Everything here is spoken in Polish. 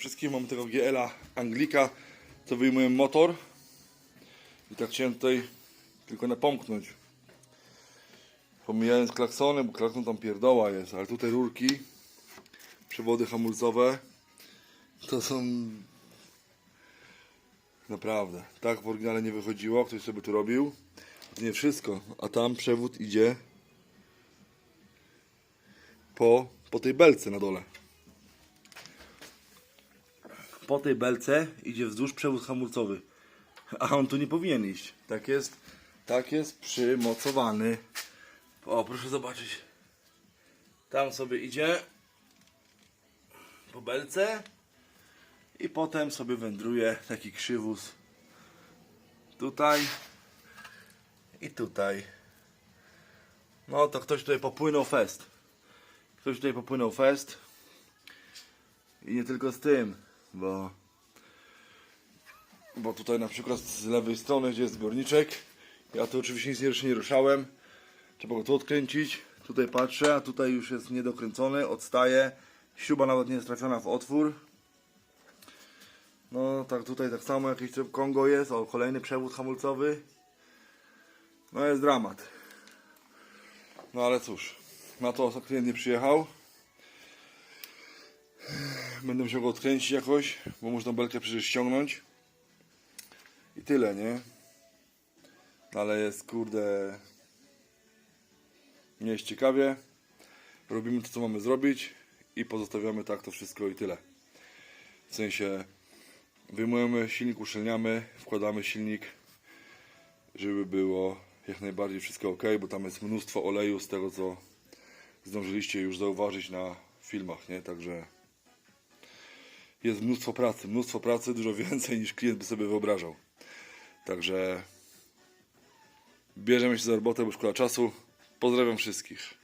wszystkim. Mamy tego GL-a Anglika, co wyjmuję motor. I tak chciałem tutaj tylko napomknąć. Pomijając klaksony, bo klakson tam pierdoła jest, ale tutaj rurki, przewody hamulcowe, to są naprawdę, tak w oryginale nie wychodziło, ktoś sobie tu robił. Nie wszystko, a tam przewód idzie po, po tej belce na dole. Po tej belce idzie wzdłuż przewód hamulcowy. A on tu nie powinien iść. Tak jest, tak jest przymocowany. O, proszę zobaczyć. Tam sobie idzie po belce i potem sobie wędruje taki krzywóz tutaj i tutaj. No to ktoś tutaj popłynął fest. Ktoś tutaj popłynął fest. I nie tylko z tym, bo bo tutaj na przykład z lewej strony, gdzie jest zbiorniczek, ja tu oczywiście nic jeszcze nie ruszałem. Trzeba go tu odkręcić. Tutaj patrzę, a tutaj już jest niedokręcony, odstaje. Śruba nawet nie jest trafiona w otwór. No tak tutaj tak samo jakieś Kongo jest, o kolejny przewód hamulcowy. No jest dramat. No ale cóż, na to klient nie przyjechał. Będę musiał go odkręcić jakoś, bo tą belkę przecież ściągnąć. I tyle, nie? No Ale jest kurde. Nie jest ciekawie. Robimy to, co mamy zrobić i pozostawiamy tak to wszystko i tyle. W sensie wyjmujemy silnik, uszczelniamy, wkładamy silnik, żeby było jak najbardziej wszystko ok, bo tam jest mnóstwo oleju z tego, co zdążyliście już zauważyć na filmach, nie? Także jest mnóstwo pracy, mnóstwo pracy, dużo więcej niż klient by sobie wyobrażał. Także bierzemy się za robotę, bo szkoda czasu. Pozdrawiam wszystkich.